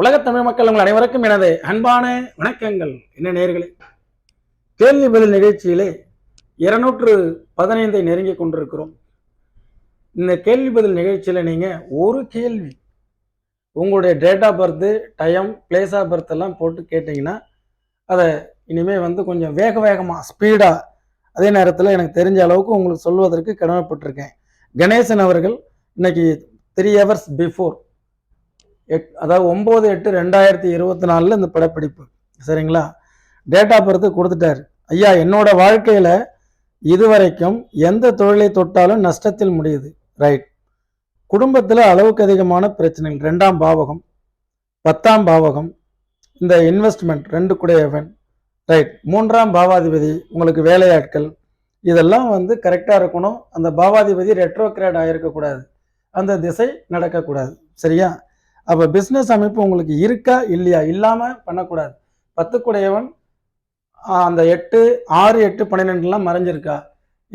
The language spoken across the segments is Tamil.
உலகத் தமிழ் மக்கள் உங்கள் அனைவருக்கும் எனது அன்பான வணக்கங்கள். என்ன நேர்களே? கேள்வி பதில் நிகழ்ச்சியிலே இருநூற்று பதினைந்தை நெருங்கி கொண்டிருக்கிறோம். இந்த கேள்வி பதில் நிகழ்ச்சியில் நீங்கள் ஒரு கேள்வி உங்களுடைய date of birth time place of birth எல்லாம் போட்டு கேட்டிங்கன்னா அதை இனிமேல் வந்து கொஞ்சம் வேக வேகமாக ஸ்பீடாக அதே நேரத்தில் எனக்கு தெரிஞ்ச அளவுக்கு உங்களுக்கு சொல்வதற்கு கடமைப்பட்டிருக்கேன். கணேசன் அவர்கள் இன்னைக்கு த்ரீ ஹவர்ஸ் பிஃபோர் எட் அதாவது ஒம்பது எட்டு ரெண்டாயிரத்தி இருபத்தி நாலில் இந்த படப்பிடிப்பு. சரிங்களா? டேட் ஆஃப் பர்த் கொடுத்துட்டாரு. ஐயா என்னோட வாழ்க்கையில் இதுவரைக்கும் எந்த தொழிலை தொட்டாலும் நஷ்டத்தில் முடியுது. ரைட் குடும்பத்தில் அளவுக்கு அதிகமான பிரச்சனைகள். ரெண்டாம் பாவகம் பத்தாம் பாவகம் இந்த இன்வெஸ்ட்மெண்ட் ரெண்டு குடையவன் ரைட் மூன்றாம் பாவாதிபதி உங்களுக்கு வேலையாட்கள். இதெல்லாம் வந்து கரெக்டாக இருக்கணும். அந்த பாவாதிபதி ரெட்ரோகிரேட் ஆகிருக்கக்கூடாது அந்த திசை நடக்கக்கூடாது. சரியா? அப்போ பிஸ்னஸ் அமைப்பு உங்களுக்கு இருக்கா இல்லையா? இல்லாமல் பண்ணக்கூடாது. பத்துக்குடையவன் அந்த எட்டு ஆறு எட்டு பன்னிரெண்டுலாம் மறைஞ்சிருக்கா?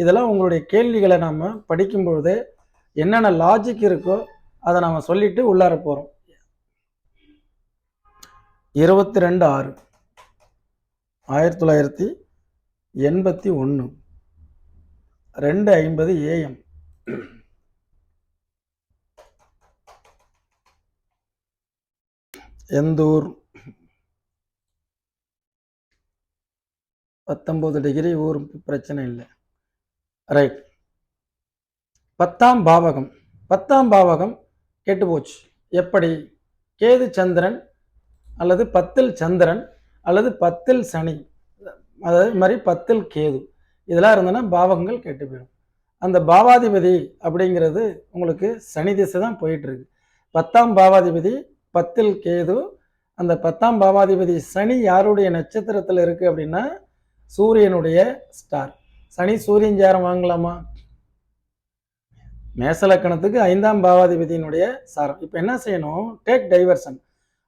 இதெல்லாம் உங்களுடைய கேள்விகளை நாம் படிக்கும்பொழுதே என்னென்ன லாஜிக் இருக்கோ அதை நாம் சொல்லிட்டு உள்ளார போகிறோம் இருபத்தி ரெண்டு ஆறு. ஆயிரத்தி தொள்ளாயிரத்தி எண்பத்தி ஒன்று. ரெண்டு ஐம்பது ஏஎம் எந்த ஊர்? டிகிரி ஊர் பிரச்சனை இல்லை. ரைட் பத்தாம் பாவகம். பத்தாம் பாவகம் கெட்டு போச்சு. எப்படி? கேது சந்திரன் அல்லது பத்தில் சந்திரன் அல்லது பத்தில் சனி. அதாவது மாதிரி பத்தில் கேது. இதெல்லாம் இருந்ததுன்னா பாவகங்கள் கெட்டு போயிடும். அந்த பாவாதிபதி அப்படிங்கிறது உங்களுக்கு சனி திசை தான் போயிட்டுருக்கு பத்தாம் பாவாதிபதி பத்தில் கேது அந்த பத்தாம் பாவாதிபதி சனி யாருடைய நட்சத்திரத்தில் இருக்குது அப்படின்னா சூரியனுடைய ஸ்டார் சனி சூரியன் ஜாரம் வாங்கலாமா? மேசலக்கணத்துக்கு ஐந்தாம் பாவாதிபதியினுடைய சாரம். இப்போ என்ன செய்யணும்? டேக் டைவர்சன்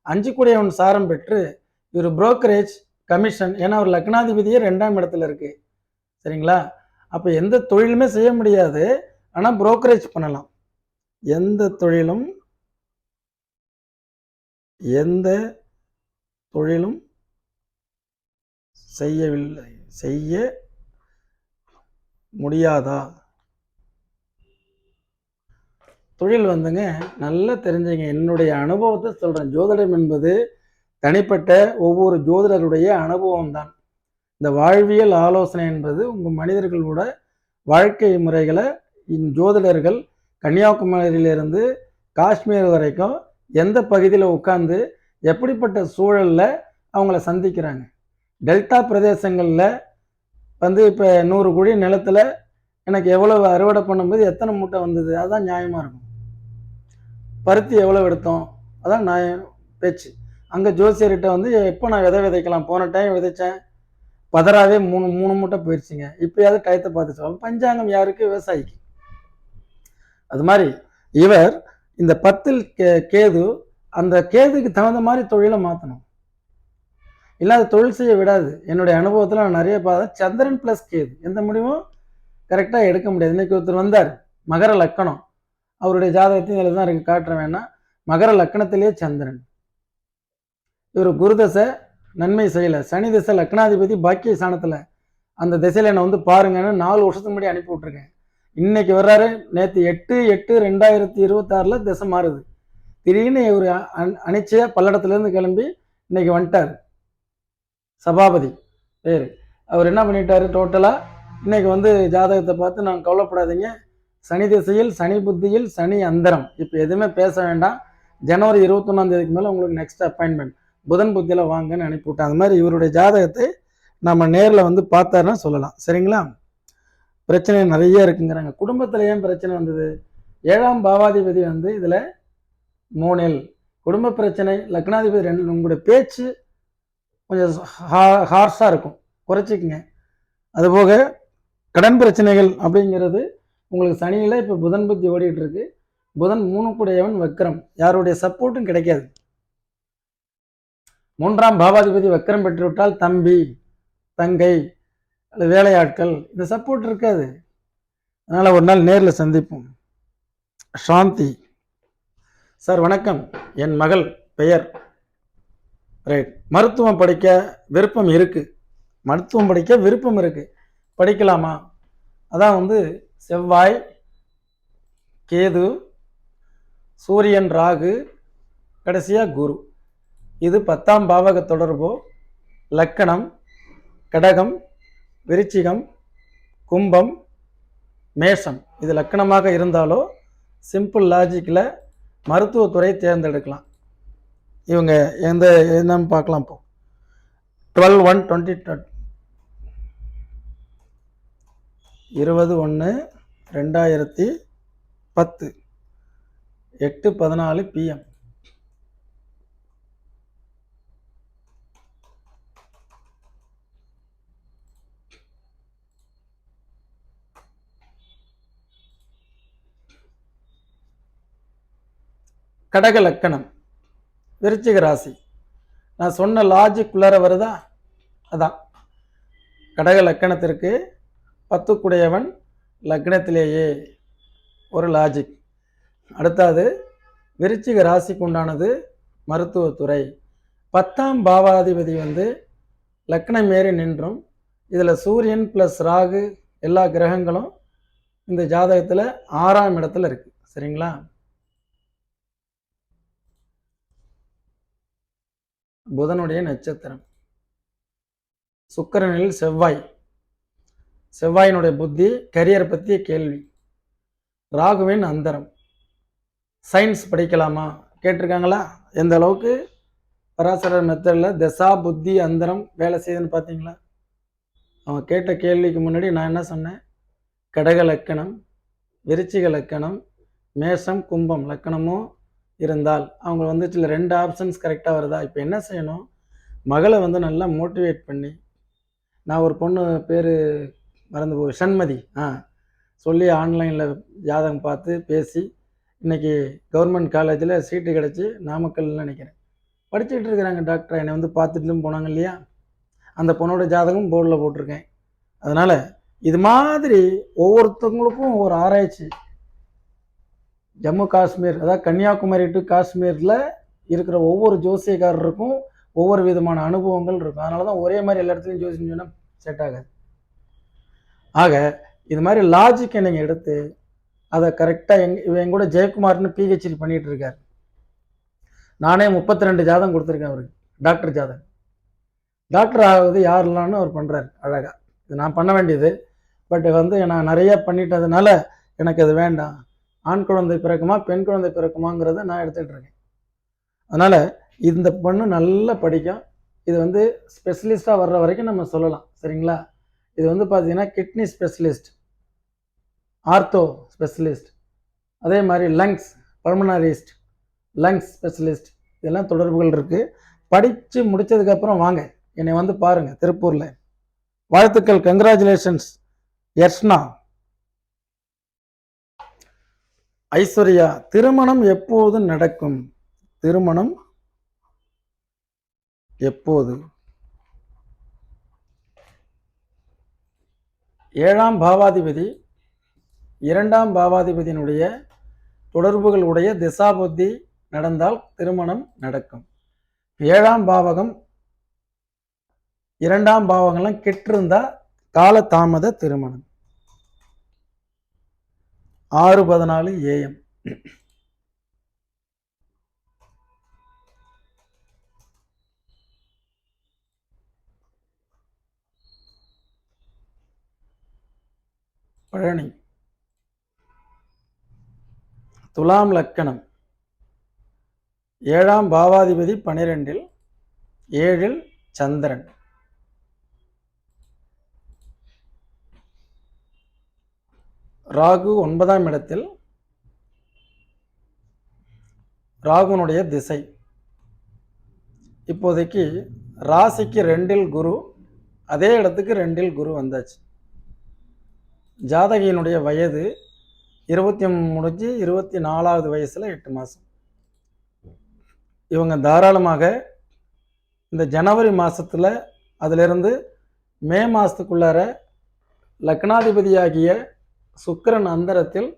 அஞ்சு கூடியவன் சாரம் பெற்று இவர் புரோக்கரேஜ் கமிஷன் ஏன்னா ஒரு லக்னாதிபதியே ரெண்டாம் இடத்துல இருக்கு. சரிங்களா? அப்போ எந்த தொழிலுமே செய்ய முடியாது. ஆனால் புரோக்கரேஜ் பண்ணலாம். எந்த தொழிலும் எந்த தொழிலும் செய்யவில்லை செய்ய முடியாதா? தொழில் வந்துங்க நல்லா தெரிஞ்சுங்க. என்னுடைய அனுபவத்தை சொல்கிறேன் ஜோதிடம் என்பது தனிப்பட்ட ஒவ்வொரு ஜோதிடருடைய அனுபவம் தான் இந்த வாழ்வியல் ஆலோசனை என்பது உங்கள் மனிதர்களோட வாழ்க்கை முறைகளை இந்த ஜோதிடர்கள் கன்னியாகுமரியிலிருந்து காஷ்மீர் வரைக்கும் எந்த பகுதியில் உட்காந்து எப்படிப்பட்ட சூழலில் அவங்கள சந்திக்கிறாங்க? டெல்டா பிரதேசங்களில் வந்து இப்போ நூறு குழி நிலத்தில் எனக்கு எவ்வளவு அறுவடை பண்ணும்போது எத்தனை மூட்டை வந்தது? அதுதான் நியாயமாக இருக்கும். பருத்தி எவ்வளோ எடுத்தோம்? அதான் நியாயம் பேச்சு. அங்கே ஜோசியர்கிட்ட வந்து எப்போ நான் விதை விதைக்கலாம்? போன டைம் விதைச்சேன். பதறாவே மூணு மூணு மூட்டை போயிடுச்சுங்க இப்போயாவது டயத்தை பார்த்து சொல்லலாம் பஞ்சாங்கம் யாருக்கு? விவசாயிக்கு. அது மாதிரி இவர் இந்த பத்தில் கே கேது அந்த கேதுக்கு தகுந்த மாதிரி தொழிலை மாற்றணும் இல்லாத தொழில் செய்ய விடாது. என்னுடைய அனுபவத்தில் நான் நிறைய பார்த்தேன். சந்திரன் ப்ளஸ் கேது. எந்த முடிவும்? கரெக்டாக எடுக்க முடியாது. இன்னைக்கு ஒருத்தர் வந்தார். மகர லக்கணம். அவருடைய ஜாதகத்தையும் இதில் தான் இருக்கு. காட்டுற வேணாம் மகர லக்கணத்திலேயே சந்திரன். இவர் குருதசை நன்மை செய்யலை. சனி திசை லக்னாதிபதி பாக்கிய ஸ்தானத்தில் அந்த திசையில் என்னை வந்து பாருங்கன்னு நாலு வருஷத்துக்கு முன்னாடி அனுப்பி விட்ருக்கேன் இன்னைக்கு வர்றாரு. நேற்று எட்டு எட்டு ரெண்டாயிரத்தி இருபத்தாறில் திசை மாறுது. திடீர்னு இவர் அனிச்சையாக பல்லடத்துலேருந்து கிளம்பி இன்னைக்கு வந்துட்டார். சபாபதி பேர். அவர் என்ன பண்ணிட்டாரு? டோட்டலாக இன்னைக்கு வந்து ஜாதகத்தை பார்த்து நான் கவலைப்படாதீங்க. சனி திசையில் சனி புத்தியில் சனி அந்தரம். இப்போ எதுவுமே பேச வேண்டாம். ஜனவரி இருபத்தொன்னாந்தேதிக்கு மேலே உங்களுக்கு நெக்ஸ்ட் அப்பாயின்மெண்ட் புதன் புத்தியில் வாங்கன்னு அனுப்பிவிட்டேன் அந்த மாதிரி இவருடைய ஜாதகத்தை நம்ம நேரில் வந்து பார்த்தாருன்னா சொல்லலாம். சரிங்களா? பிரச்சனை நிறைய இருக்குங்கிறாங்க. குடும்பத்தில் ஏன் பிரச்சனை வந்தது? ஏழாம் பாவாதிபதி வந்து இதில் மூணில் குடும்ப பிரச்சனை லக்னாதிபதி ரெண்டு உங்களுடைய பேச்சு கொஞ்சம் ஹார்ஸாக இருக்கும். குறைச்சிக்கங்க. அதுபோக கடன் பிரச்சனைகள் அப்படிங்கிறது உங்களுக்கு சனியில் இப்போ புதன் புத்தி ஓடிட்டு இருக்கு புதன் மூணு கூடையவன் வக்கரம் யாருடைய சப்போர்ட்டும் கிடைக்காது. மூன்றாம் பாவாதிபதி வக்கரம் பெற்றுவிட்டால் தம்பி தங்கை அல்லது வேலையாட்கள் இந்த சப்போர்ட் இருக்காது. அதனால் ஒரு நாள் நேரில் சந்திப்போம். சாந்தி. சார் வணக்கம். என் மகள் பெயர். ரைட் மருத்துவம் படிக்க விருப்பம் இருக்குது மருத்துவம் படிக்க விருப்பம் இருக்குது படிக்கலாமா? அதான் வந்து செவ்வாய் கேது சூரியன் ராகு கடைசியாக குரு. இது பத்தாம் பாவக தொடர்போ? லக்கணம் கடகம் விருச்சிகம் கும்பம் மேஷம். இது லக்கணமாக இருந்தாலோ சிம்பிள் லாஜிக்கில் மருத்துவத்துறை தேர்ந்தெடுக்கலாம். இவங்க எந்த என்னன்னு பார்க்கலாம் இப்போ டுவெல் ஒன் டுவெண்ட்டி இருபது ஒன்று ரெண்டாயிரத்தி பத்து. எட்டு பதினாலு பிஎம் கடக லக்கணம் விருச்சிக ராசி. நான் சொன்ன லாஜிக் உள்ளார வருதா? அதான். கடக லக்கணத்திற்கு பத்துக்குடையவன் லக்னத்திலேயே. ஒரு லாஜிக் அடுத்தது விருச்சிக ராசிக்கு உண்டானது மருத்துவத்துறை பத்தாம் பாவாதிபதி வந்து லக்னம் ஏறி நின்றும். இதில் சூரியன் ப்ளஸ் ராகு எல்லா கிரகங்களும் இந்த ஜாதகத்தில் ஆறாம் இடத்துல இருக்குது சரிங்களா? புதனுடைய நட்சத்திரம். சுக்கரனில் செவ்வாய். செவ்வாயினுடைய புத்தி கரியர் பற்றிய கேள்வி. ராகுவின் அந்தரம். சயின்ஸ் படிக்கலாமா? கேட்டிருக்காங்களா? எந்த அளவுக்கு? பராசரர் மெத்தடில் தசா புத்தி அந்தரம் வேலை செய்யுதுன்னு பார்த்தீங்களா? அவன் கேட்ட கேள்விக்கு முன்னாடி நான் என்ன சொன்னேன்? கடக லக்கணம் விருச்சிக லக்கணம் மேஷம் கும்பம். லக்கணமும் இருந்தால் அவங்க வந்துச்சுல ரெண்டு ஆப்ஷன்ஸ் கரெக்டாக வருதா? இப்போ என்ன செய்யணும்? மகளை வந்து நல்லா மோட்டிவேட் பண்ணி நான் ஒரு பொண்ணு பேர் மறந்து போ சண்மதி. ஆ சொல்லி ஆன்லைனில் ஜாதகம் பார்த்து பேசி இன்றைக்கி கவர்மெண்ட் காலேஜில் சீட்டு கிடச்சி நாமக்கல்னு நினைக்கிறேன். படிச்சுட்டு இருக்கிறாங்க டாக்டர் என்னை வந்து பார்த்துட்டும் போனாங்க இல்லையா? அந்த பொண்ணோட ஜாதகம் போர்டில் போட்டிருக்கேன். அதனால் இது மாதிரி ஒவ்வொருத்தவங்களுக்கும் ஒரு ஆராய்ச்சி ஜம்மு காஷ்மீர் அதாவது கன்னியாகுமரி டு காஷ்மீரில் இருக்கிற ஒவ்வொரு ஜோசியக்காரருக்கும் ஒவ்வொரு விதமான அனுபவங்கள் இருக்கும். அதனால தான் ஒரே மாதிரி எல்லா இடத்துலையும் ஜோசியம் சொன்னால் செட் ஆகாது. ஆக இது மாதிரி லாஜிக்கை நீங்கள் எடுத்து அதை கரெக்டாக எங் இவன் என் கூட ஜெயக்குமார்னு பிஹெச்டி பண்ணிகிட்டு இருக்கார். நானே முப்பத்தி ரெண்டு ஜாதகம் கொடுத்துருக்கேன் அவருக்கு. டாக்டர் ஜாதகம். டாக்டர் ஆகுது யாரெல்லாம்னு அவர் பண்ணுறாரு அழகாக இது நான் பண்ண வேண்டியது. பட் வந்து நான் நிறைய பண்ணிட்டதுனால எனக்கு அது வேண்டாம். ஆண் குழந்தை பிறக்குமா பெண் குழந்தை பிறக்குமாங்கிறத நான் எடுத்துகிட்டு இருக்கேன். அதனால் இந்த பொண்ணு நல்லா படிக்கும் இது வந்து ஸ்பெஷலிஸ்ட்டாக வர்ற வரைக்கும் நம்ம சொல்லலாம் சரிங்களா? இது வந்து பார்த்தீங்கன்னா கிட்னி ஸ்பெஷலிஸ்ட் ஆர்த்தோ ஸ்பெஷலிஸ்ட் அதே மாதிரி லங்ஸ் பல்மனரிஸ்ட் லங்ஸ் ஸ்பெஷலிஸ்ட் இதெல்லாம் தொடர்புகள் இருக்குது படித்து முடித்ததுக்கப்புறம் வாங்க என்னை வந்து பாருங்கள் திருப்பூரில். வாழ்த்துக்கள் கங்க்ராச்சுலேஷன்ஸ் யர்ஷ்னா ஐஸ்வர்யா திருமணம் எப்போது நடக்கும்? திருமணம் எப்போது? ஏழாம் பாவாதிபதி இரண்டாம் பாவாதிபதியினுடைய தொடர்புகள் உடைய திசாபுத்தி நடந்தால் திருமணம் நடக்கும். ஏழாம் பாவகம் இரண்டாம் பாவங்கள்லாம் கெட்டிருந்தா கால தாமத திருமணம். ஆறு பதினாலு ஏஎம் பழனி. துலாம் லக்கணம். ஏழாம் பாவாதிபதி பனிரெண்டில் ஏழில் சந்திரன். ராகு ஒன்பதாம் இடத்தில் ராகுனுடைய திசை. இப்போதைக்கு ராசிக்கு ரெண்டில் குரு அதே இடத்துக்கு ரெண்டில் குரு வந்தாச்சு. ஜாதகியினுடைய வயது இருபத்தி முடிஞ்சு இருபத்தி நாலாவது வயசில் எட்டு மாதம் இவங்க தாராளமாக இந்த ஜனவரி மாதத்தில் அதிலிருந்து மே மாதத்துக்குள்ளார லக்னாதிபதியாகிய சுக்கரன் அந்தரத்தில்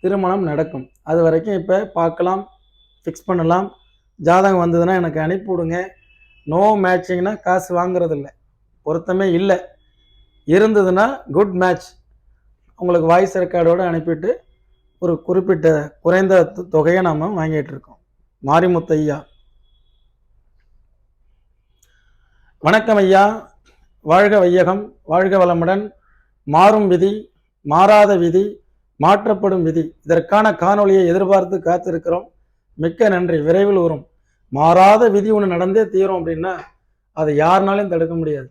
திருமணம் நடக்கும். அது வரைக்கும் இப்போ பார்க்கலாம் ஃபிக்ஸ் பண்ணலாம். ஜாதகம் வந்ததுன்னா எனக்கு அனுப்பி விடுங்க. நோ மேட்சிங்னா காசு வாங்குறதில்ல. பொருத்தமே இல்லை. இருந்ததுன்னா குட் மேட்ச் உங்களுக்கு வாய்ஸ் ரெக்கார்டோடு அனுப்பிட்டு ஒரு குறிப்பிட்ட குறைந்த தொ- தொகையை நாம் வாங்கிட்டு இருக்கோம். மாரிமுத்து ஐயா. வணக்கம் ஐயா. வாழ்க வையகம். வாழ்க வளமுடன். மாறும் விதி. மாறாத விதி மாற்றப்படும் விதி. இதற்கான காணொளியை எதிர்பார்த்து காத்திருக்கிறோம். மிக்க நன்றி. விரைவில் வரும். மாறாத விதி ஒன்று நடந்தே தீரும் அப்படின்னா அதை யாருனாலையும் தடுக்க முடியாது.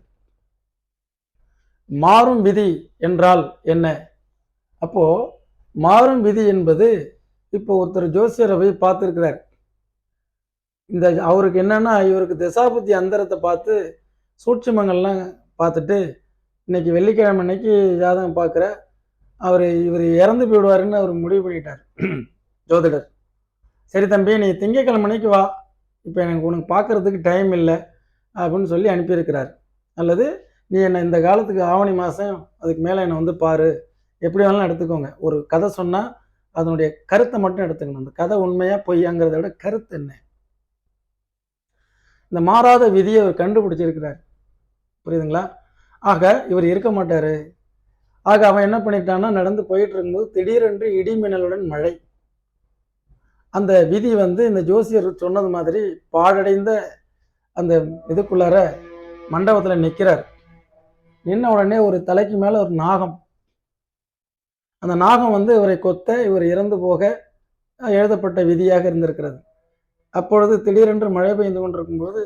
மாறும் விதி என்றால் என்ன? அப்போ மாறும் விதி என்பது இப்போ ஒருத்தர் ஜோசியரை போய் பார்த்துருக்கிறார். இந்த அவருக்கு என்னன்னா இவருக்கு திசாபுத்தி அந்தரத்தை பார்த்து சூட்சுமங்கள்லாம் பார்த்துட்டு இன்னைக்கு வெள்ளிக்கிழமை அன்னைக்கு ஜாதகம் பார்க்குற அவர் இவர் இறந்து போயிடுவாருன்னு அவர் முடிவு பண்ணிட்டார். ஜோதிடர். சரி தம்பி நீ திங்கக்கிழமை அன்னைக்கு வா. இப்போ எனக்கு உனக்கு பார்க்கறதுக்கு டைம் இல்லை அப்படின்னு சொல்லி அனுப்பியிருக்கிறார். அல்லது நீ என்னை இந்த காலத்துக்கு ஆவணி மாதம் அதுக்கு மேலே என்னை வந்து பாரு. எப்படி வேணாலும் எடுத்துக்கோங்க. ஒரு கதை சொன்னால் அதனுடைய கருத்தை மட்டும் எடுத்துக்கணும். அந்த கதை உண்மையாக பொய்யாங்கிறத விட கருத்து என்ன? இந்த மாறாத விதியை அவர் கண்டுபிடிச்சிருக்கிறார். புரியுதுங்களா? ஆக இவர் இருக்க மாட்டார். ஆக அவன் என்ன பண்ணிட்டான்னா நடந்து போயிட்டு இருக்கும்போது திடீரென்று இடி மின்னலுடன் மழை. அந்த விதி வந்து இந்த ஜோசியர் சொன்னது மாதிரி பாழடைந்த அந்த இதுக்குள்ளார மண்டபத்தில் நிற்கிறார் நின்ன உடனே ஒரு தலைக்கு மேலே ஒரு நாகம். அந்த நாகம் வந்து இவரை கொத்த இவர் இறந்து போக எழுதப்பட்ட விதியாக இருந்திருக்கிறது. அப்பொழுது திடீரென்று மழை பெய்து கொண்டிருக்கும்போது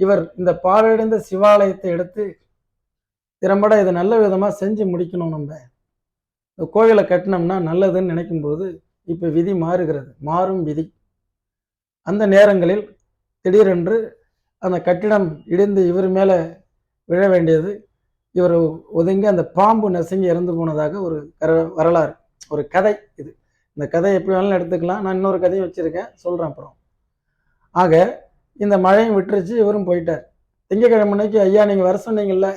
இவர் இந்த பாழடைந்த சிவாலயத்தை எடுத்து திறம்பட இதை நல்ல விதமாக செஞ்சு முடிக்கணும் நம்ம. இந்த கோவிலை கட்டினோம்னா நல்லதுன்னு நினைக்கும்போது இப்போ விதி மாறுகிறது. மாறும் விதி. அந்த நேரங்களில் திடீரென்று அந்த கட்டிடம் இடிந்து இவர் மேலே விழ வேண்டியது இவர் ஒதுங்கி அந்த பாம்பு நசுங்கி இறந்து போனதாக ஒரு கர வரலாறு ஒரு கதை இது. இந்த கதை எப்படி வேணாலும் எடுத்துக்கலாம். நான் இன்னொரு கதையும் வச்சுருக்கேன். சொல்கிறேன் அப்புறம். ஆக இந்த மழையும் விட்டுருச்சு இவரும் போயிட்டார். திங்கக்கிழமை அன்னைக்கு ஐயா நீங்கள் வர சொன்னீங்கல்ல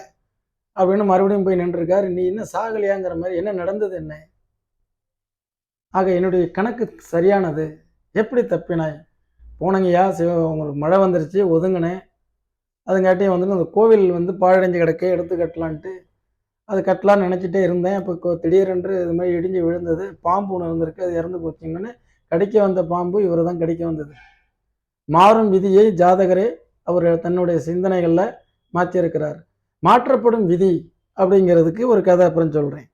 அப்படின்னு மறுபடியும் போய் நின்றுருக்காரு. நீ என்ன சாகலையாங்கிற மாதிரி என்ன நடந்தது என்ன? ஆக என்னுடைய கணக்கு சரியானது. எப்படி தப்பினாய்? போனங்கய்யா சிவ உங்களுக்கு மழை வந்துருச்சு ஒதுங்கினேன் அதுங்காட்டியும் வந்து அந்த கோவில் வந்து பாழடைஞ்சு கிடக்க எடுத்து கட்டலான்ட்டு. அது கட்டலாம்னு நினச்சிட்டே இருந்தேன். அப்போ திடீரென்று இது மாதிரி இடிஞ்சு விழுந்தது. பாம்பு ஒன்று இருந்திருக்கு அது இறந்து போச்சுங்கன்னு கடிக்க வந்த பாம்பு இவரை தான் கடிக்க வந்தது. மாறும் விதியை ஜாதகரே அவர் தன்னுடைய சிந்தனைகளில் மாற்றியிருக்கிறார். மாற்றப்படும் விதி அப்படிங்கிறதுக்கு ஒரு கதை அப்புறம் சொல்கிறேன்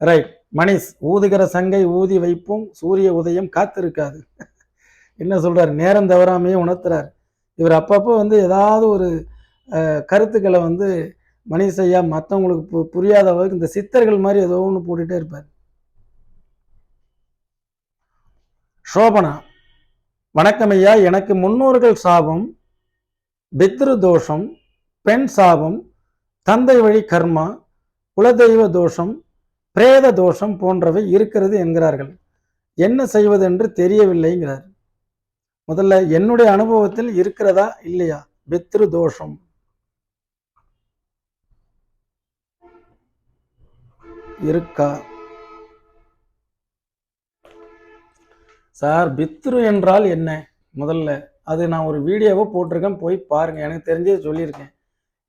ரைட் மணிஷ் ஊதுகிற சங்கை ஊதி வைப்போம் சூரிய உதயம் காத்திருக்காது. என்ன சொல்கிறார் நேரம் தவறாமையே உணர்த்துறார். இவர் அப்பப்போ வந்து ஏதாவது ஒரு கருத்துக்களை வந்து மணிஷ் ஐயா மற்றவங்களுக்கு பு புரியாத அளவுக்கு இந்த சித்தர்கள் மாதிரி ஏதோ ஒன்று போட்டுட்டே இருப்பார். சோபனா வணக்கம் ஐயா. எனக்கு முன்னோர்கள் சாபம் பித்ரு தோஷம் பெண் சாபம் தந்தை வழி கர்மா குலதெய்வ தோஷம் பிரேத தோஷம் போன்றவை இருக்கிறது என்கிறார்கள். என்ன செய்வதென்று தெரியவில்லைங்கிறார். முதல்ல என்னுடைய அனுபவத்தில் இருக்கிறதா இல்லையா? பித்ரு தோஷம். இருக்கா? சார் பித்ரு என்றால் என்ன? முதல்ல அது நான் ஒரு வீடியோவை போட்டிருக்கேன் போய் பாருங்க. எனக்கு தெரிஞ்சதை சொல்லியிருக்கேன்.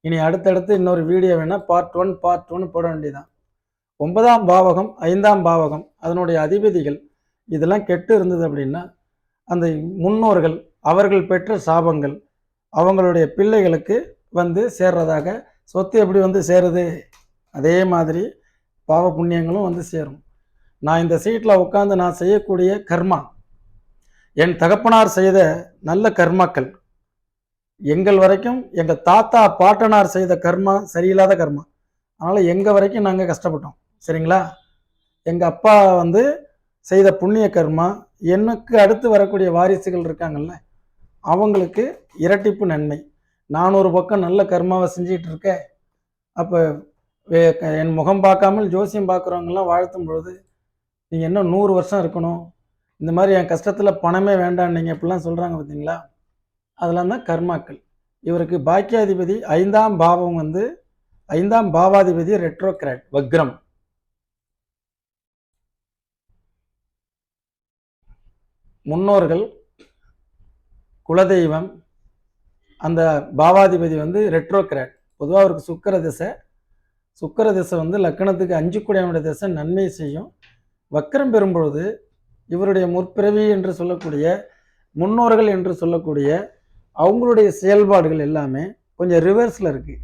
இனி அடுத்தடுத்து இன்னொரு வீடியோ வேணால் பார்ட் ஒன் பார்ட் ஒன் போட வேண்டியதான் ஒன்பதாம் பாவகம் ஐந்தாம் பாவகம் அதனுடைய அதிபதிகள் இதெல்லாம் கெட்டு இருந்தது அப்படின்னா அந்த முன்னோர்கள் அவர்கள் பெற்ற சாபங்கள் அவங்களுடைய பிள்ளைகளுக்கு வந்து சேர்றதாக சொத்து எப்படி வந்து சேருது? அதே மாதிரி பாவ புண்ணியங்களும் வந்து சேரும். நான் இந்த சீட்டில் உட்காந்து நான் செய்யக்கூடிய கர்மா என் தகப்பனார் செய்த நல்ல கர்மாக்கள் எங்கள் வரைக்கும் எங்கள் தாத்தா பாட்டனார் செய்த கர்மா சரியில்லாத கர்மா. அதனால் எங்கள் வரைக்கும் நாங்கள் கஷ்டப்பட்டோம். சரிங்களா? எங்கள் அப்பா வந்து செய்த புண்ணிய கர்மா எனக்கு அடுத்து வரக்கூடிய வாரிசுகள் இருக்காங்கல்ல அவங்களுக்கு இரட்டிப்பு நன்மை. நான் ஒரு பக்கம் நல்ல கர்மாவை செஞ்சுக்கிட்டு இருக்கேன். அப்போ என் முகம் பார்க்காமல் ஜோசியம் பார்க்குறவங்கெல்லாம் வாழ்த்தும் பொழுது நீங்கள் இன்னும் நூறு வருஷம் இருக்கணும்? இந்த மாதிரி என் கஷ்டத்தில் பணமே வேண்டாம் நீங்கள் இப்படிலாம் சொல்கிறாங்க பார்த்தீங்களா அதெல்லாம் தான் கர்மாக்கள். இவருக்கு பாக்கியாதிபதி ஐந்தாம் பாவம் வந்து ஐந்தாம் பாவாதிபதி ரெட்ரோகிராட் வக்ரம். முன்னோர்கள் குலதெய்வம் அந்த பாவாதிபதி வந்து ரெட்ரோகிராட் பொதுவாக அவருக்கு சுக்கர திசை. சுக்கர திசை வந்து லக்கணத்துக்கு அஞ்சு குடையவனுடைய திசை நன்மை செய்யும். வக்கரம் பெறும்பொழுது இவருடைய முற்பிறவி என்று சொல்லக்கூடிய முன்னோர்கள் என்று சொல்லக்கூடிய அவங்களுடைய செயல்பாடுகள் எல்லாமே கொஞ்சம் ரிவர்ஸில் இருக்குது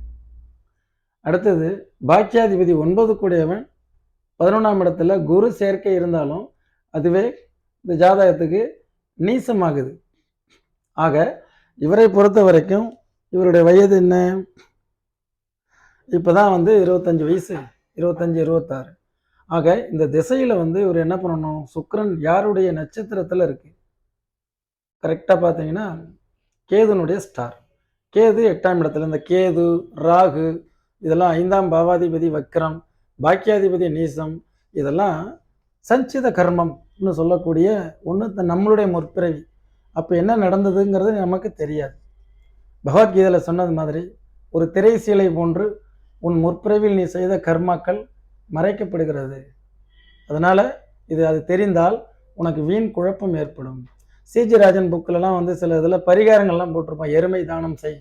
அடுத்தது பாக்கியாதிபதி ஒன்பது கூடியவன் பதினொன்றாம் இடத்துல குரு சேர்க்கை இருந்தாலும் அதுவே இந்த ஜாதகத்துக்கு நீசமாகுது. ஆக இவரை பொறுத்த வரைக்கும் இவருடைய வயது என்ன? இப்போ தான் வந்து இருபத்தஞ்சு வயசு இருபத்தஞ்சு இருபத்தாறு. ஆக இந்த திசையில் வந்து இவர் என்ன பண்ணணும்? சுக்ரன் யாருடைய நட்சத்திரத்தில் இருக்குது கரெக்டாக பார்த்தீங்கன்னா கேதுனுடைய ஸ்டார் கேது எட்டாம் இடத்துல இந்த கேது ராகு இதெல்லாம் ஐந்தாம் பாவாதிபதி வக்ரம் பாக்கியாதிபதி நீசம் இதெல்லாம் சஞ்சித கர்மம்னு சொல்லக்கூடிய ஒன்று நம்மளுடைய முற்பிறவி. அப்போ என்ன நடந்ததுங்கிறது நமக்கு தெரியாது. பகவத்கீதையில் சொன்னது மாதிரி ஒரு திரை சீலை போன்று உன் முற்பிறவில் நீ செய்த கர்மாக்கள் மறைக்கப்படுகிறது. அதனால் இது அது தெரிந்தால் உனக்கு வீண் குழப்பம் ஏற்படும். சிஜி ராஜன் புக்கிலலாம் வந்து சில இதில் பரிகாரங்கள்லாம் போட்டிருப்பான். எருமை தானம் செய்.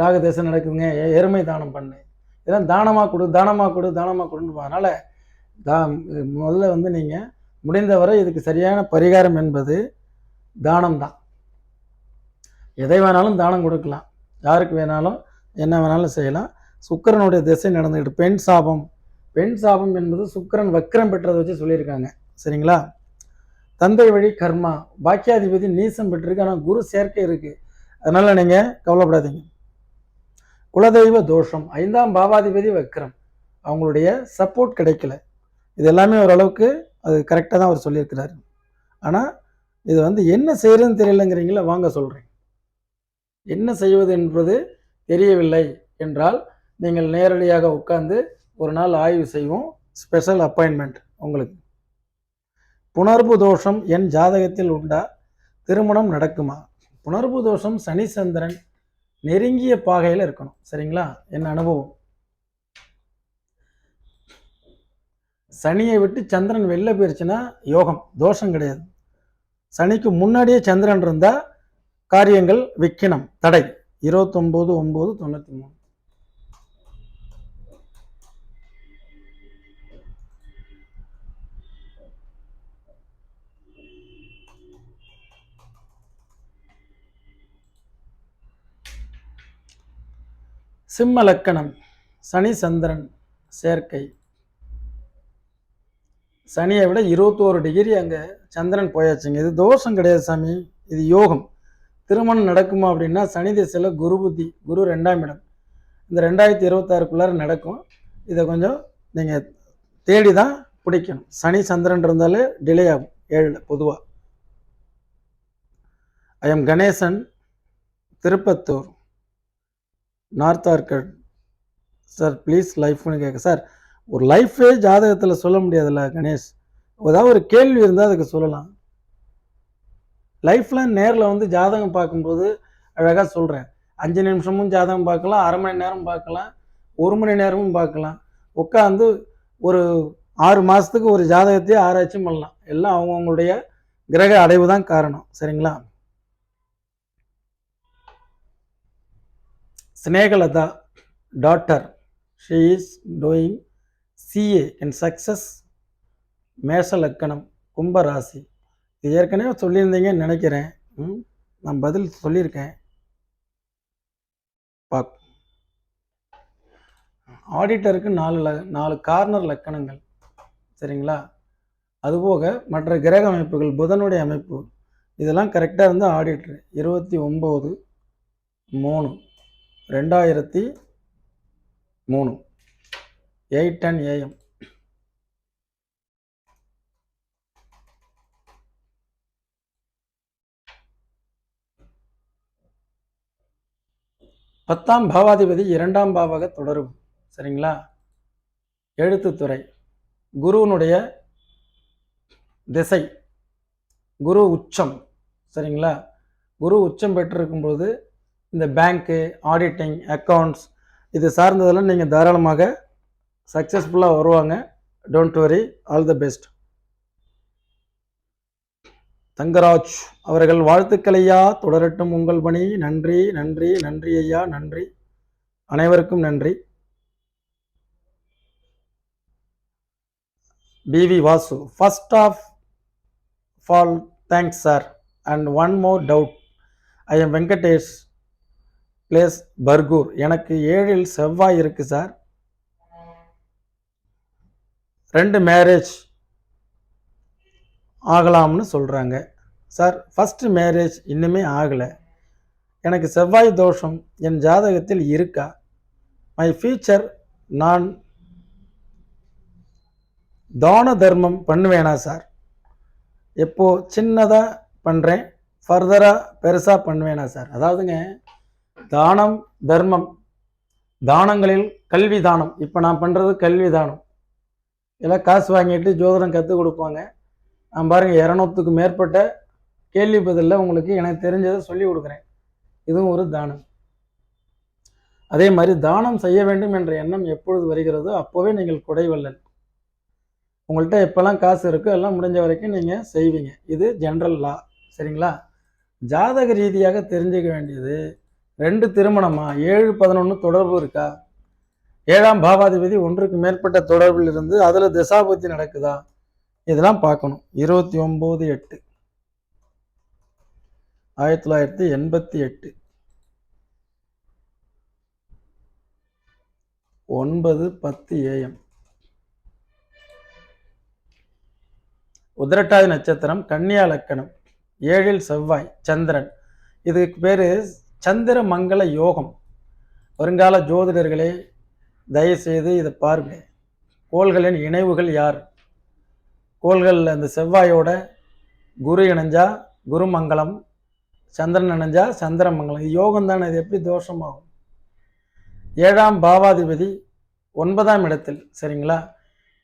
ராகு தேசம் நடக்குதுங்க எருமை தானம் பண்ணு. இதெல்லாம் தானமாக கொடு தானமாக கொடு தானமாக கொடுன்னு அதனால் தா முதல்ல வந்து நீங்கள் முடிந்தவரை இதுக்கு சரியான பரிகாரம் என்பது தானம் தான். எதை வேணாலும் தானம் கொடுக்கலாம். யாருக்கு வேணாலும் என்ன வேணாலும் செய்யலாம். சுக்கரனுடைய திசை நடந்துக்கிட்டு பெண் சாபம். பெண் சாபம் என்பது சுக்கிரன் வக்கரம் பெற்றதை வச்சு சொல்லியிருக்காங்க. சரிங்களா? தந்தை வழி கர்மா. பாக்கியாதிபதி நீசம் பெற்றிருக்கு ஆனால் குரு சேர்க்கை இருக்குது அதனால் நீங்கள் கவலைப்படாதீங்க. குலதெய்வ தோஷம். ஐந்தாம் பாவாதிபதி வக்ரம். அவங்களுடைய சப்போர்ட் கிடைக்கல. இது எல்லாமே ஓரளவுக்கு அது கரெக்டாக தான் அவர் சொல்லியிருக்கிறாரு. ஆனால் இது வந்து என்ன செய்கிறதுன்னு தெரியலங்கிறீங்களா வாங்க சொல்கிறேன் என்ன செய்வது என்பது தெரியவில்லை என்றால் நீங்கள் நேரடியாக உட்கார்ந்து ஒரு நாள் ஆய்வு செய்வோம். ஸ்பெஷல் அப்பாயின்மெண்ட் உங்களுக்கு. புணர்வு தோஷம் என் ஜாதகத்தில் உண்டா? திருமணம் நடக்குமா? புணர்வு தோஷம் சனி சந்திரன் நெருங்கிய பாகையில் இருக்கணும். சரிங்களா? என் அனுபவம்? சனியை விட்டு சந்திரன் வெளில போயிருச்சுன்னா யோகம் தோஷம் கிடையாது. சனிக்கு முன்னாடியே சந்திரன் இருந்தால் காரியங்கள் விக்கினம் தடை. இருபத்தொம்போது ஒம்பது தொண்ணூற்றி மூணு. சிம்ம லக்கணம் சனி சந்திரன் சேர்க்கை. சனியை விட இருபத்தோரு டிகிரி அங்கே சந்திரன் போயாச்சுங்க. இது தோஷம் கிடையாது சாமி. இது யோகம். திருமணம் நடக்குமா அப்படின்னா சனி திசையில் குரு புத்தி குரு ரெண்டாம் இடம். இந்த ரெண்டாயிரத்தி இருபத்தாறுக்குள்ளார நடக்கும். இதை கொஞ்சம் நீங்கள் தேடி தான் பிடிக்கணும். சனி சந்திரன் இருந்தாலே டிலே ஆகும். ஏழில் பொதுவாக I am Ganesan Tirupattur. North Arcot sir please லைஃப்னு கேட்க சார் ஒரு லைஃபே ஜாதகத்தில் சொல்ல முடியாதுல்ல கணேஷ். ஏதாவது ஒரு கேள்வி இருந்தால் அதுக்கு சொல்லலாம். லைஃப்பில் நேரில் வந்து ஜாதகம் பார்க்கும்போது அழகாக சொல்கிறேன் அஞ்சு நிமிஷமும் ஜாதகம் பார்க்கலாம் அரை மணி நேரம் பார்க்கலாம் ஒரு மணி நேரமும் பார்க்கலாம். உட்காந்து ஒரு ஆறு மாதத்துக்கு ஒரு ஜாதகத்தையே ஆராய்ச்சியும் பண்ணலாம். எல்லாம் அவங்கவுங்களுடைய கிரக அடைவு தான் காரணம். சரிங்களா? Snehalatha daughter she is doing CA in success மேஷ லக்கணம் கும்பராசி. இது ஏற்கனவே சொல்லியிருந்தீங்கன்னு நினைக்கிறேன். ம், நான் பதில் சொல்லியிருக்கேன். பாக் ஆடிட்டருக்கு நாலு ல நாலு கார்னர் லக்கணங்கள். சரிங்களா? அதுபோக மற்ற கிரக அமைப்புகள் புதனுடைய அமைப்பு. இதெல்லாம் கரெக்டாக இருந்தால் ஆடிட்டர் இருபத்தி ஒம்பது மூணு. ரெண்டாயிரத்தி மூணு. எயிட் டென் ஏஎம் பத்தாம் பாவாதிபதி இரண்டாம் பாவக தொடர்பு சரிங்களா? எழுத்துத்துறை. குருவனுடைய திசை. குரு உச்சம். சரிங்களா? குரு உச்சம் பெற்றிருக்கும்போது இந்த பேங்க்கு ஆடிட்டிங் அக்கௌண்ட்ஸ் இது சார்ந்ததெல்லாம் நீங்கள் தாராளமாக சக்ஸஸ்ஃபுல்லாக வருவாங்க. Don't worry all the best Thangaraj அவர்கள் வாழ்த்துக்களையா? தொடரட்டும் உங்கள் பணி. நன்றி நன்றி நன்றி ஐயா நன்றி. அனைவருக்கும் நன்றி. P V Vasu first of all thanks sir and one more doubt I am Venkatesh place Bargur. எனக்கு ஏழில் செவ்வாய் இருக்குது சார். ரெண்டு மேரேஜ் ஆகலாம்னு சொல்கிறாங்க சார் ஃபஸ்ட்டு மேரேஜ் இன்னுமே ஆகலை. எனக்கு செவ்வாய் தோஷம் என் ஜாதகத்தில் இருக்கா? மை ஃபியூச்சர் நான் தான தர்மம் பண்ணுவேனா சார்? எப்போது சின்னதாக பண்ணுறேன் ஃபர்தராக பெருசாக பண்ணுவேனா சார்? அதாவதுங்க தானம் தர்மம். தானங்களில் கல்வி தானம். இப்போ நான் பண்ணுறது கல்வி தானம். எல்லாம் காசு வாங்கிட்டு ஜோதிடம் கற்றுக் கொடுப்பாங்க. நான் பாருங்கள் இரநூத்துக்கு மேற்பட்ட கேள்வி பதிலில் உங்களுக்கு எனக்கு தெரிஞ்சதை சொல்லி கொடுக்குறேன். இதுவும் ஒரு தானம். அதே மாதிரி தானம் செய்ய வேண்டும் என்ற எண்ணம் எப்பொழுது வருகிறதோ அப்போவே நீங்கள் குடைவல்லல் உங்கள்கிட்ட எப்போல்லாம் காசு இருக்கோ எல்லாம் முடிஞ்ச வரைக்கும் நீங்கள் செய்வீங்க. இது ஜென்ரல் லா சரிங்களா? ஜாதக ரீதியாக தெரிஞ்சுக்க வேண்டியது ரெண்டு திருமணமா? ஏழு பதினொன்று தொடர்பு இருக்கா? ஏழாம் பாவாதிபதி ஒன்றுக்கு மேற்பட்ட தொடர்பில் இருந்து அதில் திசாபுத்தி நடக்குதா? இதெல்லாம் பார்க்கணும். இருபத்தி ஒம்பது எட்டு. ஆயிரத்தி தொள்ளாயிரத்தி எண்பத்தி எட்டு. ஒன்பது பத்து ஏஎம் உதிரட்டாதி நட்சத்திரம் கன்னியா லக்கணம் ஏழில் செவ்வாய் சந்திரன். இதுக்கு பேர் சந்திர மங்கள யோகம். வருங்கால ஜோதிடர்களே தயவுசெய்து இதை பாருங்க. கோள்களின் இணைவுகள் யார்? கோள்களில் அந்த செவ்வாயோட குரு இணைஞ்சா குருமங்கலம் சந்திரன் இணைஞ்சா சந்திரமங்கலம். இது யோகம் தானே இது எப்படி தோஷமாகும்? ஏழாம் பாவாதிபதி ஒன்பதாம் இடத்தில் சரிங்களா?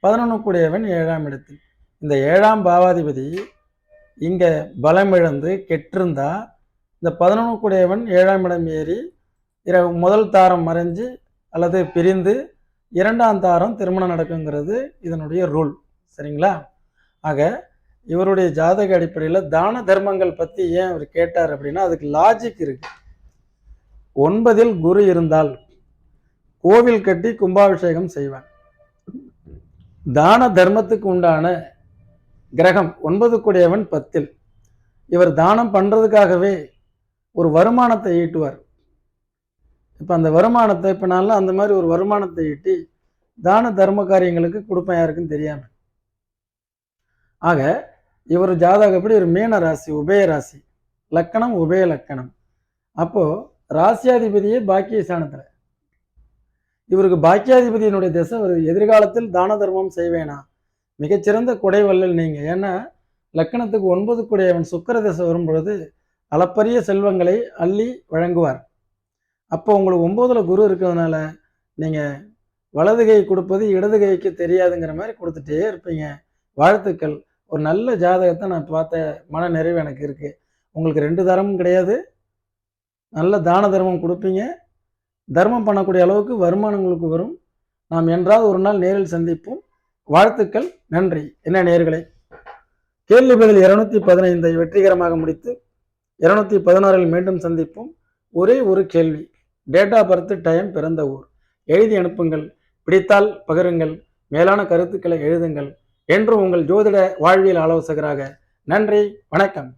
பதினொன்று கூடியவன் ஏழாம் இடத்தில். இந்த ஏழாம் பாவாதிபதி இங்கே பலமிழந்து கெட்டிருந்தால் கெட்டிருந்தா இந்த பதினொன்றுக்குடையவன் ஏழாம் இடம் ஏறி இர முதல் தாரம் மறைஞ்சு அல்லது பிரிந்து இரண்டாம் தாரம் திருமணம் நடக்குங்கிறது இதனுடைய ரூல். சரிங்களா? ஆக இவருடைய ஜாதக அடிப்படையில் தான தர்மங்கள் பற்றி ஏன் அவர் கேட்டார் அப்படின்னா அதுக்கு லாஜிக் இருக்கு. ஒன்பதில் குரு இருந்தால் கோவில் கட்டி கும்பாபிஷேகம் செய்வான் தான தர்மத்துக்கு உண்டான கிரகம் ஒன்பது கூடியவன் பத்தில். இவர் தானம் பண்ணுறதுக்காகவே ஒரு வருமானத்தை ஈட்டுவார். இப்போ அந்த வருமானத்தை இப்போ நான்லாம் அந்த மாதிரி ஒரு வருமானத்தை ஈட்டி தான தர்ம காரியங்களுக்கு கொடுப்பேன் யாருக்குன்னு தெரியாமல் ஆக இவர் ஜாதகப்படி ஒரு மீன ராசி உபய ராசி. லக்கணம் உபய லக்கணம். அப்போது ராசியாதிபதியே பாக்கிய ஸ்தானத்தில் இவருக்கு பாக்கியாதிபதியினுடைய திசை ஒரு எதிர்காலத்தில் தான தர்மம் செய்வேனா? மிகச்சிறந்த குடைவல்லல் நீங்கள் ஏன்னா லக்கணத்துக்கு ஒன்பது குடையவன் சுக்கர திசை வரும் பொழுது அளப்பரிய செல்வங்களை அள்ளி வழங்குவார். அப்போ உங்களுக்கு ஒம்போதில் குரு இருக்கிறதுனால நீங்கள் வலது கை கொடுப்பது இடது கைக்கு தெரியாதுங்கிற மாதிரி கொடுத்துட்டே இருப்பீங்க. வாழ்த்துக்கள். ஒரு நல்ல ஜாதகத்தை நான் பார்த்த மன நிறைவு எனக்கு இருக்குது உங்களுக்கு ரெண்டு தரமும் கிடையாது. நல்ல தான தர்மம் கொடுப்பீங்க. தர்மம் பண்ணக்கூடிய அளவுக்கு வருமானம் உங்களுக்கு வரும். நாம் என்றாவது ஒரு நாள் நேரில் சந்திப்போம். வாழ்த்துக்கள். நன்றி. என்ன நேர்களை கேள்வி பதில் இருநூத்தி பதினைந்தை வெற்றிகரமாக முடித்து இருநூத்தி பதினாறில் மீண்டும் சந்திப்போம். ஒரே ஒரு கேள்வி. டேட்டா பர்த் டைம் பிறந்த ஊர். எழுதி அனுப்புங்கள். பிடித்தால் பகிருங்கள். மேலான கருத்துக்களை எழுதுங்கள். என்று உங்கள் ஜோதிட வாழ்வியல் ஆலோசகராக. நன்றி. வணக்கம்.